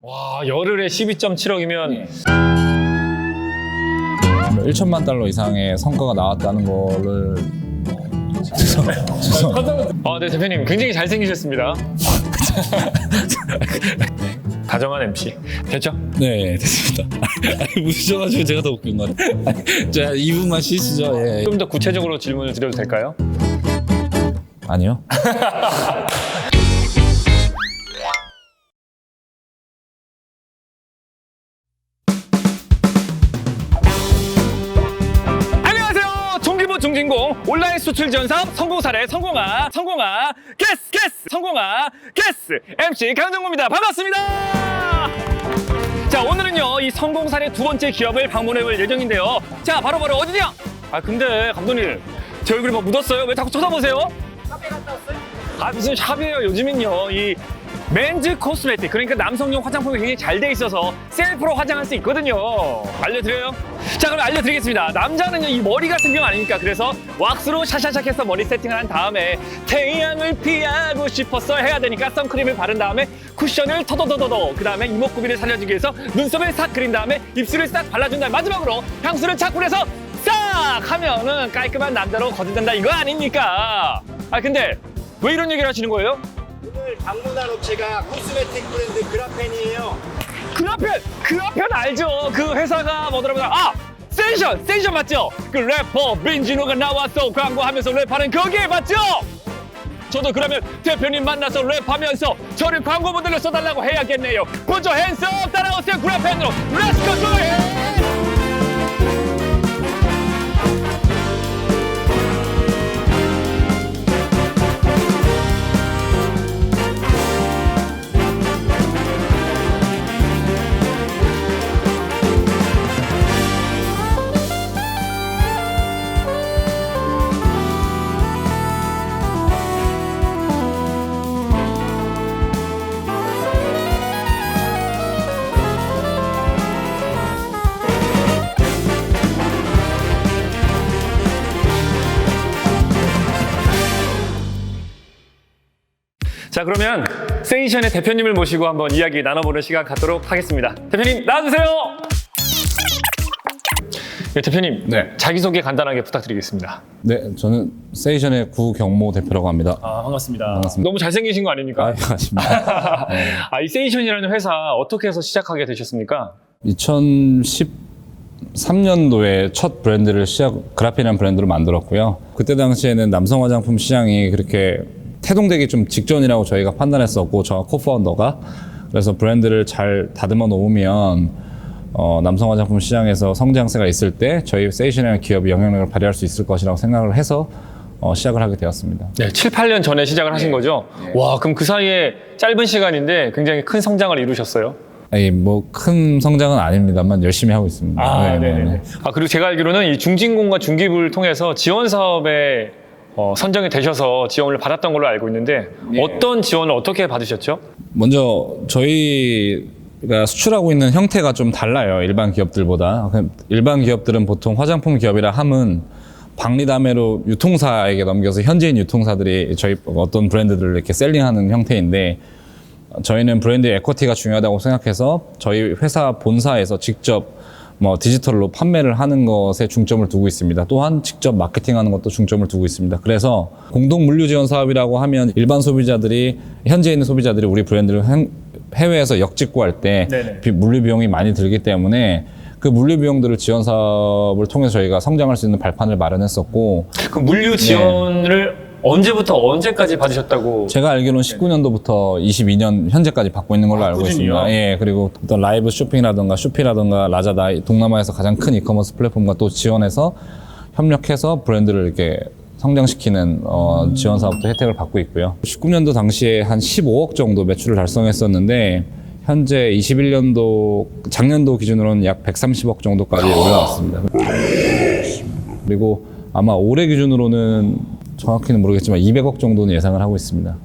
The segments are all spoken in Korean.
와 열흘에 12.7억이면 1천만 달러 이상의 성과가 나왔다는 거를 죄송, 죄송. 아, 네 대표님 굉장히 잘생기셨습니다. 다정한 MC 됐죠? 네 됐습니다. 아니, 웃으셔가지고 제가 더 웃긴 것 같아요. 자 2분만 쉬시죠. 예. 좀 더 구체적으로 질문을 드려도 될까요? 아니요. 중진공 온라인 수출 사업 성공 사례 성공아 성공아 게스 게스 성공아 게스 MC 강정구입니다. 반갑습니다. 자 오늘은요 이 성공 사례 두 번째 기업을 방문해 볼 예정인데요. 자 바로 바로 어디냐? 아 근데 감독님 제 얼굴이 막 묻었어요. 왜 자꾸 쳐다보세요? 샵에 갔다 왔어요? 아 무슨 샵이에요 요즘은요 이 맨즈 코스메틱. 그러니까 남성용 화장품이 굉장히 잘 돼 있어서 셀프로 화장할 수 있거든요. 알려드려요? 자 그럼 알려드리겠습니다. 남자는요 이 머리가 생명 아닙니까? 그래서 왁스로 샤샤샥 해서 머리 세팅을 한 다음에 태양을 피하고 싶었어 해야 되니까 선크림을 바른 다음에 쿠션을 터더더더더 그 다음에 이목구비를 살려주기 위해서 눈썹을 싹 그린 다음에 입술을 싹 발라준 다음에 마지막으로 향수를 착 뿌려서 싹 하면은 깔끔한 남자로 거듭된다. 이거 아닙니까? 아 근데 왜 이런 얘기를 하시는 거예요? 오늘 방문한 업체가 코스메틱 브랜드 그라펜이에요. 그라펜! 그라펜 알죠? 그 회사가 뭐더라고요? 아! 센션! 센션 맞죠? 그 래퍼 빈지노가 나와서 광고하면서 랩하는 거기에 맞죠? 저도 그러면 대표님 만나서 랩하면서 저를 광고 모델로 써달라고 해야겠네요. 먼저 핸섬 따라오세요 그라펜으로 렛츠고 조 자 그러면 세이션의 대표님을 모시고 한번 이야기 나눠보는 시간 갖도록 하겠습니다. 대표님 나와주세요. 네, 대표님 네. 자기소개 간단하게 부탁드리겠습니다. 네 저는 세이션의 구경모 대표라고 합니다. 아 반갑습니다. 반갑습니다. 너무 잘생기신 거 아닙니까? 아, 반갑습니다. 아, 이 세이션이라는 회사 어떻게 해서 시작하게 되셨습니까? 2013년도에 첫 브랜드를 시작, 그라피라는 브랜드로 만들었고요. 그때 당시에는 남성 화장품 시장이 그렇게 태동되기 좀 직전이라고 저희가 판단했었고, 저와 코파운더가. 그래서 브랜드를 잘 다듬어 놓으면, 어, 남성 화장품 시장에서 성장세가 있을 때 저희 세이션이라는 기업이 영향력을 발휘할 수 있을 것이라고 생각을 해서 어, 시작을 하게 되었습니다. 네, 7, 8년 전에 시작을 하신 거죠? 와, 그럼 그 사이에 짧은 시간인데 굉장히 큰 성장을 이루셨어요? 아니, 뭐, 큰 성장은 아닙니다만 열심히 하고 있습니다. 아, 네, 네, 네, 네. 네. 아, 그리고 제가 알기로는 이 중진공과 중기부를 통해서 지원 사업에 어, 선정이 되셔서 지원을 받았던 걸로 알고 있는데 어떤 지원을 어떻게 받으셨죠? 먼저 저희가 수출하고 있는 형태가 좀 달라요 일반 기업들보다 일반 기업들은 보통 화장품 기업이라 함은 박리담회로 유통사에게 넘겨서 현지인 유통사들이 저희 어떤 브랜드들을 이렇게 셀링하는 형태인데 저희는 브랜드의 에쿼티가 중요하다고 생각해서 저희 회사 본사에서 직접 뭐 디지털로 판매를 하는 것에 중점을 두고 있습니다. 또한 직접 마케팅하는 것도 중점을 두고 있습니다. 그래서 공동 물류 지원 사업이라고 하면 일반 소비자들이 현재 있는 소비자들이 우리 브랜드를 행- 해외에서 역직구할 때 네네. 비- 물류 비용이 많이 들기 때문에 그 물류 비용들을 지원 사업을 통해서 저희가 성장할 수 있는 발판을 마련했었고 그 물류 지원을 언제부터 언제까지 받으셨다고? 제가 알기로는 19년도부터 22년 현재까지 받고 있는 걸로 알고 꾸준히요? 있습니다. 예, 그리고 어떤 라이브 쇼핑이라든가 쇼피라든가 라자다 이 동남아에서 가장 큰 이커머스 플랫폼과 또 지원해서 협력해서 브랜드를 이렇게 성장시키는 어, 지원 사업도 혜택을 받고 있고요. 19년도 당시에 한 15억 정도 매출을 달성했었는데 현재 21년도 작년도 기준으로는 약 130억 정도까지 올라왔습니다. 그리고 아마 올해 기준으로는 정확히는 모르겠지만 200억 정도는 예상을 하고 있습니다.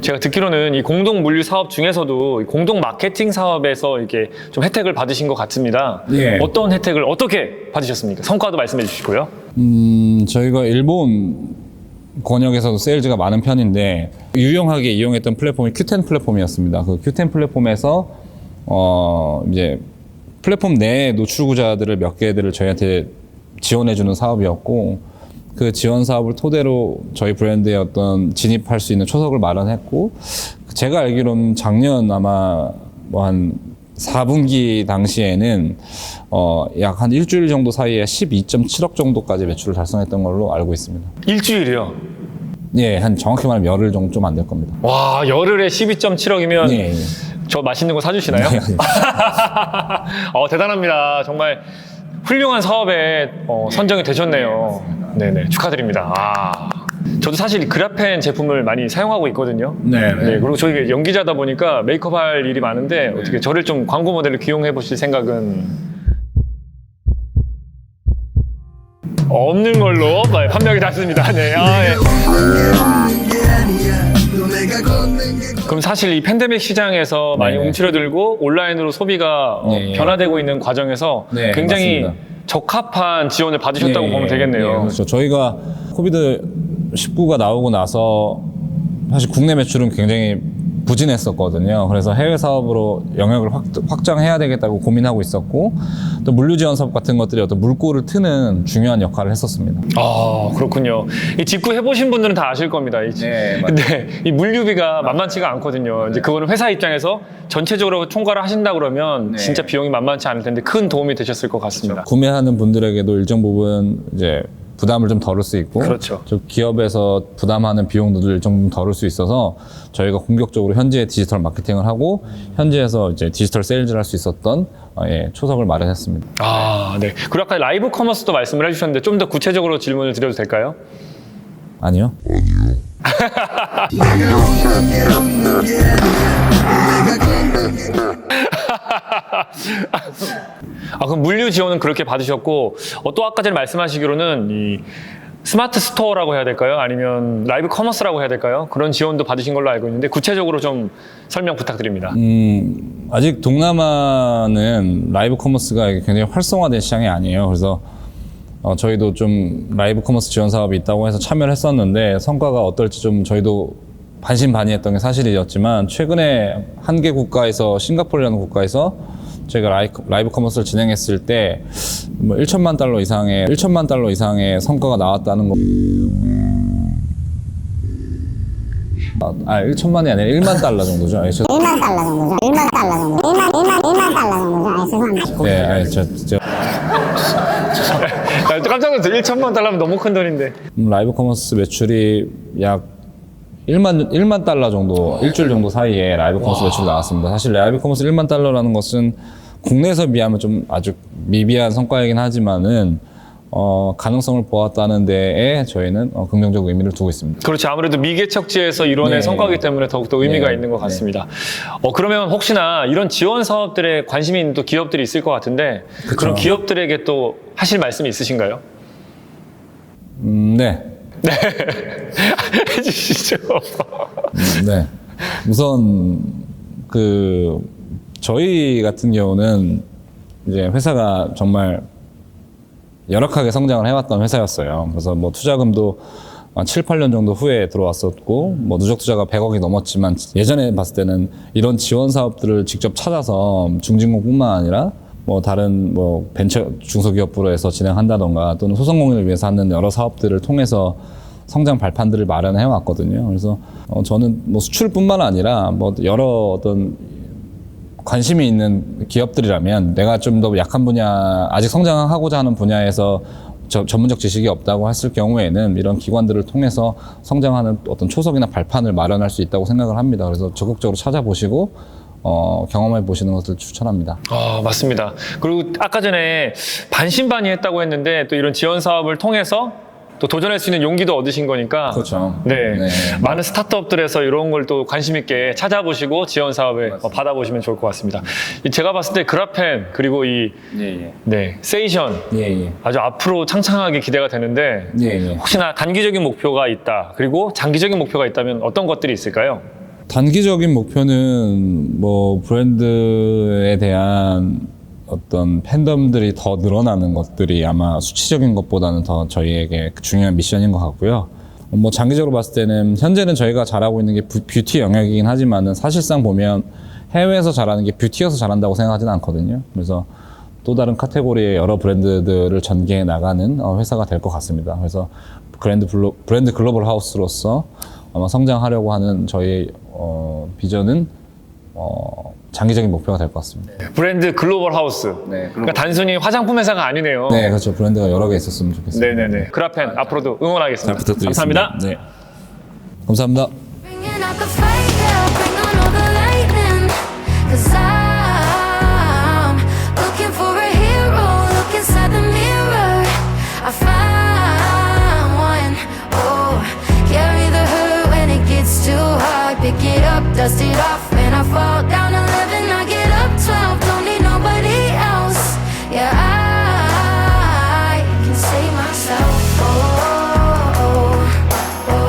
제가 듣기로는 이 공동 물류 사업 중에서도 이 공동 마케팅 사업에서 이렇게 좀 혜택을 받으신 것 같습니다. 예. 어떤 혜택을 어떻게 받으셨습니까? 성과도 말씀해 주시고요. 음, 저희가 일본 권역에서도 세일즈가 많은 편인데 유용하게 이용했던 플랫폼이 Q10 플랫폼이었습니다. 그 Q10 플랫폼에서 어 이제 플랫폼 내 노출구자들을 몇 개들을 저희한테 지원해주는 사업이었고 그 지원 사업을 토대로 저희 브랜드의 어떤 진입할 수 있는 초석을 마련했고 제가 알기로는 작년 아마 뭐한 4분기 당시에는 어 약 한 일주일 정도 사이에 12.7억 정도까지 매출을 달성했던 걸로 알고 있습니다. 일주일이요. 예, 한 정확히 말하면 열흘 정도 좀 안 될 겁니다. 와 열흘에 12.7억이면 예, 예. 저 맛있는 거 사주시나요? 네, 네. 어, 대단합니다. 정말 훌륭한 사업에 어, 선정이 되셨네요. 네 네 축하드립니다. 아, 저도 사실 그라펜 제품을 많이 사용하고 있거든요. 네, 네. 그리고 저희 연기자다 보니까 메이크업 할 일이 많은데 어떻게 저를 좀 광고 모델로 기용해 보실 생각은 없는 걸로 네, 판명이 났습니다. 네. 아, 예. 그럼 사실 이 팬데믹 시장에서 많이 네. 움츠러들고 온라인으로 소비가 어, 네. 변화되고 있는 과정에서 네, 굉장히 맞습니다. 적합한 지원을 받으셨다고 예, 보면 예, 되겠네요. 예, 그렇죠. 저희가 코비드 19가 나오고 나서 사실 국내 매출은 굉장히 부진했었거든요. 그래서 해외 사업으로 영역을 확, 확장해야 되겠다고 고민하고 있었고 또 물류 지원 사업 같은 것들이 어떤 물꼬를 트는 중요한 역할을 했었습니다. 아 그렇군요. 이 직구 해보신 분들은 다 아실 겁니다. 이, 네. 근데 이 물류비가 만만치가 않거든요. 이제 그거는 회사 입장에서 전체적으로 총괄을 하신다 그러면 네. 진짜 비용이 만만치 않을 텐데 큰 도움이 되셨을 것 같습니다. 구매하는 분들에게도 일정 부분 이제 부담을 좀 덜을 수 있고 그렇죠. 좀 기업에서 부담하는 비용도 일정 부분 덜을 수 있어서 저희가 공격적으로 현지에 디지털 마케팅을 하고 현지에서 이제 디지털 세일즈를 할 수 있었던 어, 예, 초석을 마련했습니다. 아 네. 그리고 아까 라이브 커머스도 말씀을 해주셨는데 좀 더 구체적으로 질문을 드려도 될까요? 아니요. 아 그럼 물류 지원은 그렇게 받으셨고 어, 또 아까 전에 말씀하시기로는 이 스마트 스토어라고 해야 될까요? 아니면 라이브 커머스라고 해야 될까요? 그런 지원도 받으신 걸로 알고 있는데 구체적으로 좀 설명 부탁드립니다. 음, 아직 동남아는 라이브 커머스가 굉장히 활성화된 시장이 아니에요. 그래서 어, 저희도 좀 라이브 커머스 지원 사업이 있다고 해서 참여를 했었는데 성과가 어떨지 좀 저희도 반신반의했던 게 사실이었지만 최근에 한 개 국가에서 싱가포르라는 국가에서 저희가 라이, 라이브 커머스를 진행했을 때 뭐 1천만 달러 이상의 1천만 달러 이상의 성과가 나왔다는 거. 아, 아 1천만이 아니라 1만 달러 정도죠. 예, 저- 1만 달러 정도죠. 1만 달러 정도. 1만, 1만, 1만 달러 정도죠. 아, 죄송합니다. 네, 아니, 저, 저 아, 깜짝 놀랐어요. 1천만 달러면 너무 큰 돈인데. 음, 라이브 커머스 매출이 약 1만, 1만 달러 정도, 일주일 정도 사이에 라이브 커머스 매출이 나왔습니다. 사실 라이브 커머스 1만 달러라는 것은 국내에서 비하면 좀 아주 미비한 성과이긴 하지만은 어, 가능성을 보았다는 데에 저희는 어, 긍정적 의미를 두고 있습니다. 그렇죠. 아무래도 미개척지에서 이뤄낸 네. 성과이기 때문에 더욱더 의미가 네. 있는 것 같습니다. 어, 그러면 혹시나 이런 지원 사업들에 관심이 있는 또 기업들이 있을 것 같은데 그런 기업들에게 또 하실 말씀이 있으신가요? 음, 네. 해주시죠. 음, 네. 우선 그 저희 같은 경우는 이제 회사가 정말 열악하게 성장을 해왔던 회사였어요. 그래서 뭐 투자금도 한 7, 8년 정도 후에 들어왔었고 뭐 누적 투자가 100억이 넘었지만 예전에 봤을 때는 이런 지원 사업들을 직접 찾아서 중진공뿐만 아니라 뭐 다른 뭐 벤처 중소기업부로해서 진행한다던가 또는 소상공인을 위해서 하는 여러 사업들을 통해서 성장 발판들을 마련해 왔거든요. 그래서 어, 저는 뭐 수출뿐만 아니라 뭐 여러 어떤 관심이 있는 기업들이라면 내가 좀 더 약한 분야, 아직 성장하고자 하는 분야에서 저- 전문적 지식이 없다고 했을 경우에는 이런 기관들을 통해서 성장하는 어떤 초석이나 발판을 마련할 수 있다고 생각을 합니다. 그래서 적극적으로 찾아보시고 어, 경험해 보시는 것을 추천합니다. 아, 맞습니다. 그리고 아까 전에 반신반의 했다고 했는데 또 이런 지원 사업을 통해서 또 도전할 수 있는 용기도 얻으신 거니까 그렇죠. 네. 네. 많은 스타트업들에서 이런 걸 또 관심 있게 찾아보시고 지원 사업에 어, 받아보시면 좋을 것 같습니다. 이 제가 봤을 때 그라펜 그리고 이 예, 예. 네, 세이션 예, 예. 아주 앞으로 창창하게 기대가 되는데 예, 예. 혹시나 단기적인 목표가 있다 그리고 장기적인 목표가 있다면 어떤 것들이 있을까요? 단기적인 목표는 뭐 브랜드에 대한 어떤 팬덤들이 더 늘어나는 것들이 아마 수치적인 것보다는 더 저희에게 중요한 미션인 것 같고요. 뭐 장기적으로 봤을 때는 현재는 저희가 잘하고 있는 게 뷰- 뷰티 영역이긴 하지만은 사실상 보면 해외에서 잘하는 게 뷰티여서 잘한다고 생각하지는 않거든요. 그래서 또 다른 카테고리의 여러 브랜드들을 전개해 나가는 어, 회사가 될 것 같습니다. 그래서 브랜드 블로, 브랜드 글로벌 하우스로서 아마 성장하려고 하는 저희 어, 비전은 어, 장기적인 목표가 될 것 같습니다. 브랜드 글로벌 하우스. 네, 그러니까 단순히 화장품 회사가 아니네요. 네, 그렇죠. 브랜드가 여러 개 있었으면 좋겠습니다. 네네네. 그라펜 앞으로도 응원하겠습니다. 잘 부탁드리겠습니다. 감사합니다. 네. 감사합니다. Bringing out the fire, dust it off. When I fall down 11, I get up 12. Don't need nobody else. Yeah, I can save myself. Oh, oh, oh.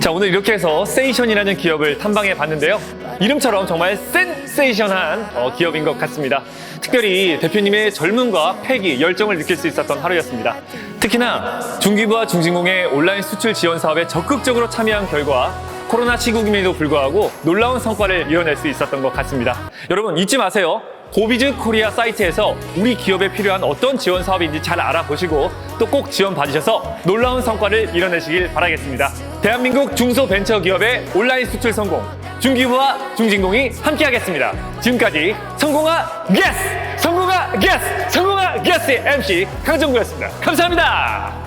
자 오늘 이렇게 해서 세이션이라는 기업을 탐방해 봤는데요. 이름처럼 정말 센세이션한 어, 기업인 것 같습니다. 특별히 대표님의 젊음과 패기, 열정을 느낄 수 있었던 하루였습니다. 특히나 중기부와 중진공의 온라인 수출 지원 사업에 적극적으로 참여한 결과 코로나 시국임에도 불구하고 놀라운 성과를 이뤄낼 수 있었던 것 같습니다. 여러분 잊지 마세요. 고비즈 코리아 사이트에서 우리 기업에 필요한 어떤 지원 사업인지 잘 알아보시고 또 꼭 지원 받으셔서 놀라운 성과를 이뤄내시길 바라겠습니다. 대한민국 중소벤처기업의 온라인 수출 성공 중기부와 중진공이 함께하겠습니다. 지금까지 성공아 예스! 성공아 예스! 성공아 예스의 MC 강정구였습니다. 감사합니다.